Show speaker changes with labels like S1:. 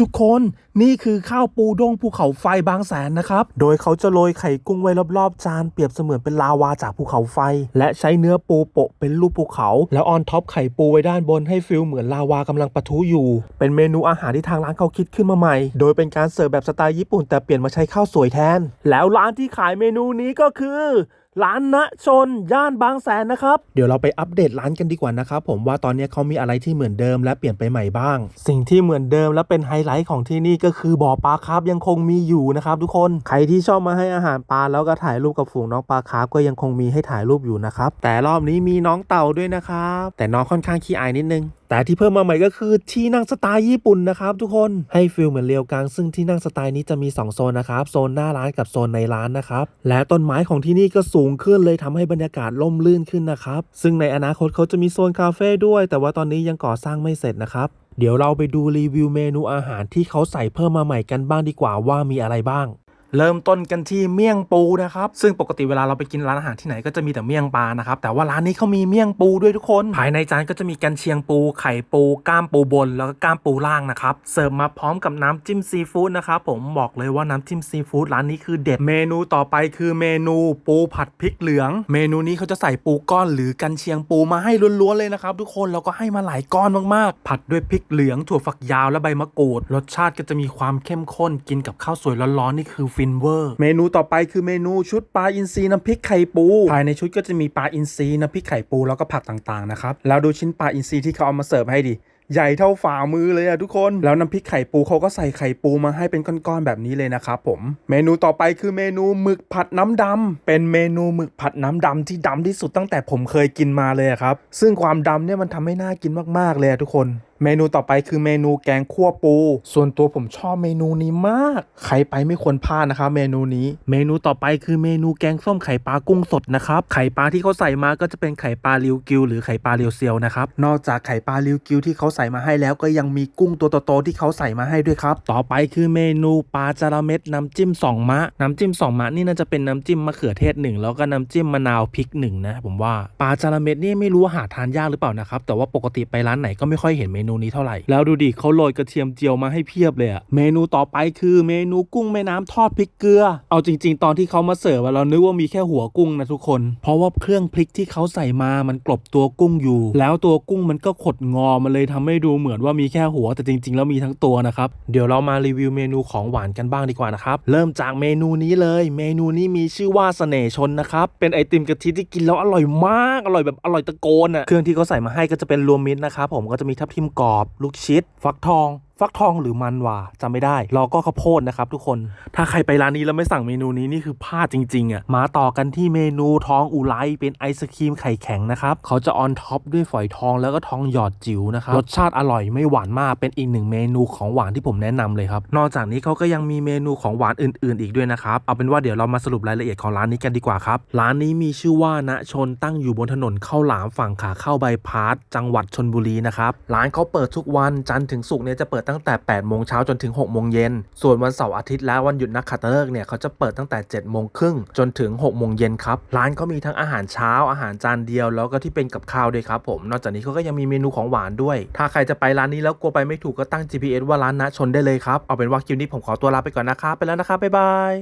S1: ทุกคนนี่คือข้าวปูด้งภูเขาไฟบางแสนนะครับ โดยเขาจะโรยไข่กุ้งไว้รอบๆ จานเปรียบเสมือนเป็นลาวาจากภูเขาไฟ และใช้เนื้อปูโปะเป็นรูปภูเขา แล้วออนท็อปไข่ปูไว้ด้านบนให้ฟิลเหมือนลาวากำลังปะทุอยู่ เป็นเมนูอาหารที่ทางร้านเขาคิดขึ้นมาใหม่ โดยเป็นการเสิร์ฟแบบสไตล์ญี่ปุ่นแต่เปลี่ยนมาใช้ข้าวสวยแทน แล้วร้านที่ขายเมนูนี้ก็คือ ร้านณชน ย่านบางแสนนะครับ เดี๋ยวเราไปอัปเดตร้านกันดีกว่านะครับผมว่าตอนนี้เขามีอะไรที่เหมือนเดิมและเปลี่ยนไปใหม่บ้าง สิ่งที่เหมือนเดิมและเป็นไฮไลท์ของที่นี่ก็คือบ่อปลาคาร์ฟยังคงมีอยู่นะครับทุกคนใครที่ชอบมาให้อาหารปลาแล้วก็ถ่ายรูปกับฝูงน้องปลาคาร์ฟก็ยังคงมีให้ถ่ายรูปอยู่นะครับแต่รอบนี้มีน้องเต่าด้วยนะครับแต่น้องค่อนข้างขี้อายนิดนึงแต่ที่เพิ่มมาใหม่ก็คือที่นั่งสไตล์ญี่ปุ่นนะครับทุกคนให้ฟิลเหมือนเรียวกังซึ่งที่นั่งสไตล์นี้จะมี 2 โซนนะครับโซนหน้าร้านกับโซนในร้านนะครับและต้นไม้ของที่นี่ก็สูงขึ้นเลยทำให้บรรยากาศล่มลื่นขึ้นนะครับ ซึ่งในอนาคตเขาจะมีโซนคาเฟ่ด้วย แต่ว่าตอนนี้ยังก่อสร้างไม่เสร็จนะครับ เดี๋ยวเราไปดูรีวิวเมนูอาหารที่เขาใส่เพิ่มมาใหม่กันบ้างดีกว่าว่ามีอะไรบ้าง เริ่มต้นกันที่เมี่ยงปูนะครับ ซึ่งปกติเวลาเราไปกินร้านอาหารที่ไหนก็จะมีแต่เมี่ยงปลานะครับ แต่ว่าร้านนี้เขามีเมี่ยงปูด้วยทุกคน ภายในจานก็จะมีกันเชียงปู ไข่ปู ก้ามปูบน แล้วก็ก้ามปูล่างนะครับ เสิร์ฟมาพร้อมกับน้ำจิ้มซีฟู้ดนะครับ ผมบอกเลยว่าน้ำจิ้มซีฟู้ดร้านนี้คือเด็ด เมนูต่อไปคือเมนูปูผัดพริกเหลือง เมนูนี้เขาจะใส่ปูก้อนหรือกันเชียงปูมาให้ล้วนๆเลยนะครับทุกคน แล้วก็ให้มาหลายก้อนมากๆ ผัดด้วยพริกเหลืองถั่วฝักยาวและใบมะกรูด รสชาติก็จะมีความเข้มข้นกินกับข้าวสวยร้อนๆนี่คือฟนเวอร์ เมนูต่อไปคือเมนูชุดปลาอินทรีน้ำพริกไข่ปู ภายในชุดก็จะมีปลาอินทรีน้ำพริกไข่ปูแล้วก็ผักต่างๆนะครับ แล้วดูชิ้นปลาอินทรีที่เขาเอามาเสิร์ฟให้ดิใหญ่เท่าฝ่ามือเลยอะทุกคน แล้วน้ำพริกไข่ปูเขาก็ใส่ไข่ปูมาให้เป็นก้อนๆแบบนี้เลยนะครับผม เมนูต่อไปคือเมนูหมึกผัดน้ำดำ เป็นเมนูหมึกผัดน้ำดำที่ดำที่สุดตั้งแต่ผมเคยกินมาเลยอะครับ ซึ่งความดำเนี่ยมันทำให้น่ากินมากๆเลยทุกคน เมนูต่อไปคือเมนูแกงคั่วปู ส่วนตัวผมชอบเมนูนี้มาก ใครไปไม่ควรพลาดนะครับเมนูนี้ เมนูต่อไปคือเมนูแกงส้มไข่ปลากุ้งสดนะครับ ไข่ปลาที่เขาใส่มาก็จะเป็นไข่ปลาริวกิวหรือไข่ปลาเรียวเซียวนะครับ นอกจากไข่ปลาริวกิวที่เขาใส่มาให้แล้วก็ยังมีกุ้งตัวโตๆที่เขาใส่มาให้ด้วยครับ ต่อไปคือเมนูปลาจาระเม็ดน้ำจิ้มสองมะ น้ำจิ้มสองมะนี่น่าจะเป็นน้ำจิ้มมะเขือเทศหนึ่งแล้วก็น้ำจิ้มมะนาวพริกหนึ่งนะผมว่าปลาจาระเม็ดนี่ไม่รู้ว่าหาทานยากหรือเปล่านะครับแต่ว่าปกติไปร้านไหนก็ไม่ค่อยเห็นเมนูนี้เท่าไหร่ แล้วดูดิเขาโรยกระเทียมเจียวมาให้เพียบเลยอะเมนูต่อไปคือเมนูกุ้งแม่น้ำทอดพริกเกลือ เอาจริง ๆ ตอนที่เขามาเสิร์ฟอะเรานึกว่ามีแค่หัวกุ้งนะทุกคน เพราะว่าเครื่องพริกที่เขาใส่มามันกลบตัวกุ้งอยู่ แล้วตัวกุ้งมันก็ขดงอมันเลยทำให้ดูเหมือนว่ามีแค่หัวแต่จริง ๆ แล้วมีทั้งตัวนะครับเดี๋ยวเรามารีวิวเมนูของหวานกันบ้างดีกว่านะครับเริ่มจากเมนูนี้เลย เมนูนี้มีชื่อว่าเสน่ห์ชนนะครับเป็นไอติมกะทิที่กินแล้วอร่อยมากอร่อยแบบอร่อยตะโกนอะเครื่องที่เขาใส่มาให้ก็จะเป็นรวมมิตรนะครับผมก็จะมีทับทิมกรอบ ลูกชิด ฟักทองฟักทองหรือมันวาจำไม่ได้แล้วก็ข้าวโพดนะครับทุกคน ถ้าใครไปร้านนี้แล้วไม่สั่งเมนูนี้นี่คือพลาดจริงๆอะ มาต่อกันที่เมนูทองอุไรเป็นไอศครีมไข่แข็งนะครับ เขาจะออนท็อปด้วยฝอยทองแล้วก็ทองหยอดจิ๋วนะครับรสชาติอร่อยไม่หวานมากเป็นอีกหนึ่งเมนูของหวานที่ผมแนะนำเลยครับ นอกจากนี้เขาก็ยังมีเมนูของหวานอื่น ๆ อีกด้วยนะครับ เอาเป็นว่าเดี๋ยวเรามาสรุปรายละเอียดของร้านนี้กันดีกว่าครับ ร้านนี้มีชื่อว่าณชนตั้งอยู่บนถนนข้าวหลามฝั่งขาเข้าใบายพาสจังหวัดชนบุรีนะครับ ร้านเขาเปิดทุกวันจันทร์ถึงศุกร์เนี่ยจะเปิดตั้งแต่ 8 โมงเช้าจนถึง 6 โมงเย็น ส่วนวันเสาร์อาทิตย์และวันหยุดนักขัตฤกษ์เนี่ยเขาจะเปิดตั้งแต่ 7 โมงครึ่งจนถึง 6 โมงเย็นครับ ร้านก็มีทั้งอาหารเช้า อาหารจานเดียว แล้วก็ที่เป็นกับข้าวด้วยครับผม นอกจากนี้เขาก็ยังมีเมนูของหวานด้วย ถ้าใครจะไปร้านนี้แล้วกลัวไปไม่ถูกก็ตั้ง GPS ว่าร้านณชนได้เลยครับ เอาเป็นว่าคลิปนี้ผมขอตัวลาไปก่อนนะครับ ไปแล้วนะครับบ๊ายบาย